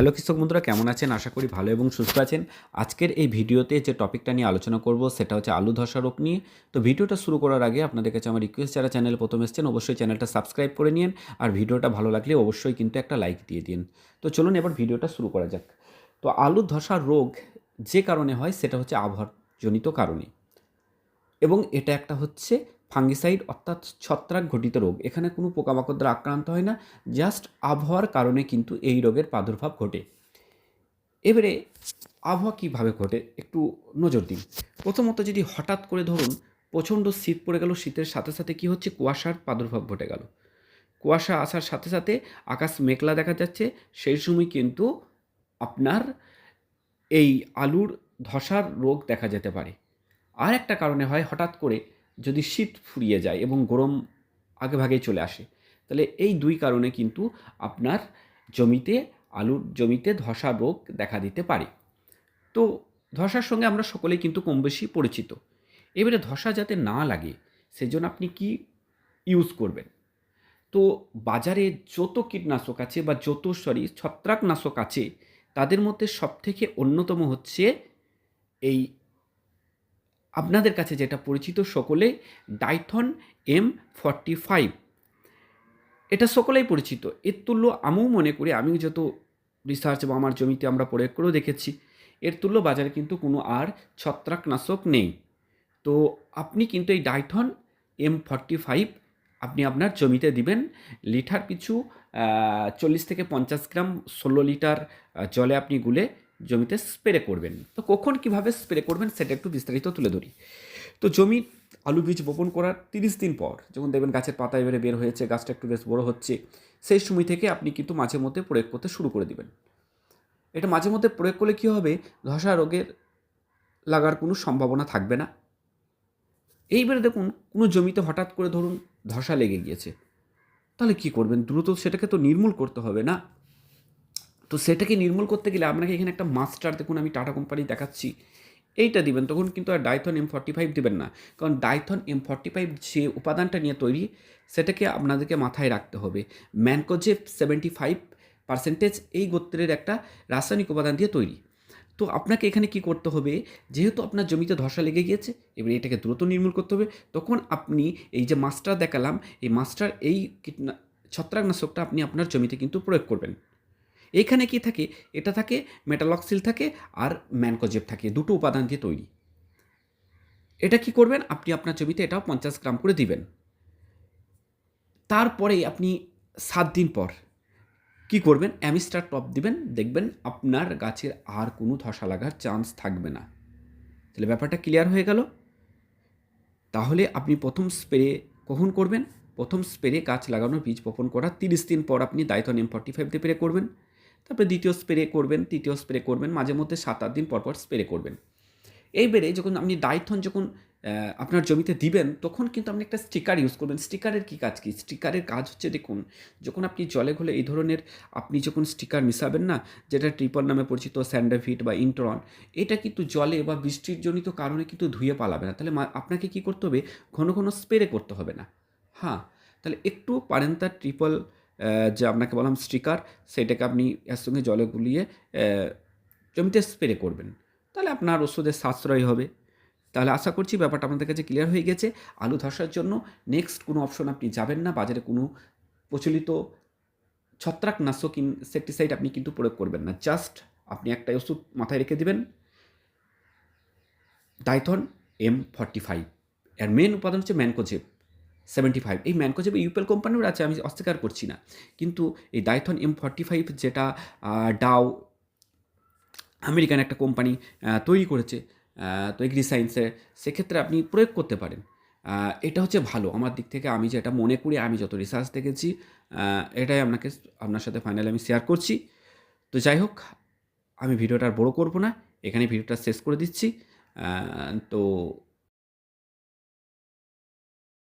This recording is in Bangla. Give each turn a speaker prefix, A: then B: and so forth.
A: হ্যালো কৃষক বন্ধুরা, কেমন আছেন? আশা করি ভালো এবং সুস্থ আছেন। আজকের এই ভিডিওতে যে টপিকটা নিয়ে আলোচনা করব, সেটা হচ্ছে আলু ধসা রোগ নিয়ে। তো ভিডিওটা শুরু করার আগে আপনাদের কাছে আমার রিকোয়েস্ট যারা চ্যানেল প্রথম এসেছেন, অবশ্যই চ্যানেলটা সাবস্ক্রাইব করে নিন। আর ভিডিওটা ভালো লাগলে অবশ্যই কিন্তু একটা লাইক দিয়ে দিন। তো চলুন এবার ভিডিওটা শুরু করা যাক। তো আলু ধসা রোগ যে কারণে হয়, সেটা হচ্ছে আবহাওয়াজনিত কারণে। এবং এটা একটা হচ্ছে ফাঙ্গিসাইড অর্থাৎ ছত্রাক ঘটিত রোগ। এখানে কোনো পোকামাকড় দ্বারা আক্রান্ত হয় না, জাস্ট আবহাওয়ার কারণে কিন্তু এই রোগের প্রাদুর্ভাব ঘটে। এবারে আবহাওয়া কীভাবে ঘটে, একটু নজর দিন। প্রথমত যদি হঠাৎ করে ধরুন, প্রচণ্ড শীত পড়ে গেল, শীতের সাথে সাথে কি হচ্ছে, কুয়াশার প্রাদুর্ভাব ঘটে গেল। কুয়াশা আসার সাথে সাথে আকাশ মেঘলা দেখা যাচ্ছে, সেই সময় কিন্তু আপনার এই আলুর ধসার রোগ দেখা যেতে পারে। আর একটা কারণে হয়, হঠাৎ করে যদি শীত ফুরিয়ে যায় এবং গরম আগে ভাগেই চলে আসে, তাহলে এই দুই কারণে কিন্তু আপনার জমিতে, আলুর জমিতে ধসা রোগ দেখা দিতে পারে। তো ধসার সঙ্গে আমরা সকলেই কিন্তু কম বেশি পরিচিত। এবারে ধসা যাতে না লাগে, সেজন্য আপনি কি ইউজ করবেন? তো বাজারে যত কীটনাশক আছে বা যত সরি ছত্রাকনাশক আছে, তাদের মধ্যে সবথেকে অন্যতম হচ্ছে এই আপনাদের কাছে যেটা পরিচিত সকলে ডাইথন এম ফর্টি ফাইভ। এটা সকলেই পরিচিত। এর তুল্য আমিও মনে করি, আমিও যত রিসার্চ বা আমার জমিতে আমরা প্রয়োগ করেও দেখেছি, এর তুল্য বাজারে কিন্তু কোনো আর ছত্রাকনাশক নেই। তো আপনি কিন্তু এই ডাইথন এম ফর্টি ফাইভ আপনি আপনার জমিতে দিবেন, লিটার পিছু চল্লিশ থেকে পঞ্চাশ গ্রাম ষোলো লিটার জলে আপনি গুলে জমিতে স্প্রে করবেন। তো কখন কীভাবে স্প্রে করবেন সেটা একটু বিস্তারিত তুলে ধরি। তো জমি আলু বীজ বপন করার তিরিশ দিন পর, যখন দেখবেন গাছের পাতা এবারে বের হয়েছে, গাছটা একটু বেশ বড় হচ্ছে, সেই সময় থেকে আপনি কিন্তু মাঝে মধ্যে প্রয়োগ করতে শুরু করে দিবেন। এটা মাঝে মধ্যে প্রয়োগ করলে কী হবে? ধসা রোগের লাগার কোনো সম্ভাবনা থাকবে না। এইবারে দেখুন, কোনো জমিতে হঠাৎ করে ধরুন ধসা লেগে গিয়েছে, তাহলে কি করবেন? দ্রুত সেটাকে তো নির্মূল করতে হবে না। তো সেটাকে নির্মূল করতে গেলে আপনাকে এখানে একটা মাস্টার দেখুন, আমি টাটা কোম্পানি দেখাচ্ছি। এইটা দিবেন, তখন কিন্তু আর ডাইথন এম ফর্টি ফাইভ দেবেন না। কারণ ডাইথন এম ফর্টি ফাইভ যে উপাদানটা নিয়ে তৈরি, সেটাকে আপনাদেরকে মাথায় রাখতে হবে। ম্যানকোজেপ সেভেন্টি ফাইভ পার্সেন্টেজ এই গোত্রের একটা রাসায়নিক উপাদান দিয়ে তৈরি। তো আপনাকে এখানে কি করতে হবে, যেহেতু আপনার জমিতে ধসা লেগে গিয়েছে, এবার এটাকে দ্রুত নির্মূল করতে হবে। তখন আপনি এই যে মাস্টার দেখালাম, এই মাস্টার এই কীটনা, ছত্রাকনাশকটা আপনি আপনার জমিতে কিন্তু প্রয়োগ করবেন। এইখানে কি থাকে? এটা থাকে মেটালক্সিল থাকে আর ম্যানকোজেব থাকে। দুটো উপাদান দিয়ে তৈরি। এটা কি করবেন? আপনি আপনার জমিতে এটাও পঞ্চাশ গ্রাম করে দিবেন। তারপরে আপনি সাত দিন পর কি করবেন? অ্যামিস্টার টপ দিবেন, দেখবেন আপনার গাছের আর কোনো ধসা লাগার চান্স থাকবে না। তাহলে ব্যাপারটা ক্লিয়ার হয়ে গেল। তাহলে আপনি প্রথম স্প্রে কখন করবেন? প্রথম স্প্রে গাছ লাগানোর বীজ বপন করার তিরিশ দিন পর আপনি দায়িত্ব এম ফর্টি ফাইভ স্প্রে করবেন। তারপরে দ্বিতীয় স্প্রে করবেন, তৃতীয় স্প্রে করবেন, মাঝে মধ্যে সাত আট দিন পর পর স্প্রে করবেন। এইবারে যখন আপনি ডাইথন যখন আপনার জমিতে দিবেন, তখন কিন্তু আপনি একটা স্টিকার ইউজ করবেন। স্টিকারের কী কাজ কী? স্টিকারের কাজ হচ্ছে দেখুন, যখন আপনি জলে ঘলে এই ধরনের আপনি যখন স্টিকার মিশাবেন না, যেটা ট্রিপল নামে পরিচিত স্যান্ডাভিট বা ইন্টরন এটা কিন্তু জলে বা বৃষ্টির জনিত কারণে কিন্তু ধুয়ে পালাবে না। তাহলে আপনাকে কি করতে হবে? ঘন ঘন স্প্রে করতে হবে না। হ্যাঁ তাহলে একটু পারেন তার ট্রিপল যে আপনাকে বললাম স্টিকার, সেটাকে আপনি এর সঙ্গে জলে গুলিয়ে জমিতে স্প্রে করবেন। তাহলে আপনার ওষুধের সাশ্রয় হবে। তাহলে আশা করছি ব্যাপারটা আপনাদের কাছে ক্লিয়ার হয়ে গেছে। আলু ধসার জন্য নেক্সট কোনো অপশন আপনি যাবেন না। বাজারে কোনো প্রচলিত ছত্রাকনাশক ইনসেকটিসাইড আপনি কিন্তু প্রয়োগ করবেন না। জাস্ট আপনি একটা ওষুধ মাথায় রেখে দিবেন। ডাইথন এম ফর্টি ফাইভ এর মেন উপাদান হচ্ছে ম্যানকোজেব। সেভেন্টি ফাইভ এই ম্যানকোজেব ইউপেল কোম্পানির আছে, আমি অস্বীকার করছি না। কিন্তু এই ডাইথন এম ফর্টি ফাইভ যেটা ডাও আমেরিকান একটা কোম্পানি তৈরি করেছে তো এগ্রি সায়েন্সের সেক্ষেত্রে আপনি প্রয়োগ করতে পারেন। এটা হচ্ছে ভালো। আমার দিক থেকে আমি যেটা মনে করি, আমি যত রিসার্চ দেখেছি এটাই আপনাকে, আপনার সাথে ফাইনালি আমি শেয়ার করছি। তো যাই হোক, আমি ভিডিওটা আর বড়ো করব না। এখানে ভিডিওটা শেষ করে দিচ্ছি। তো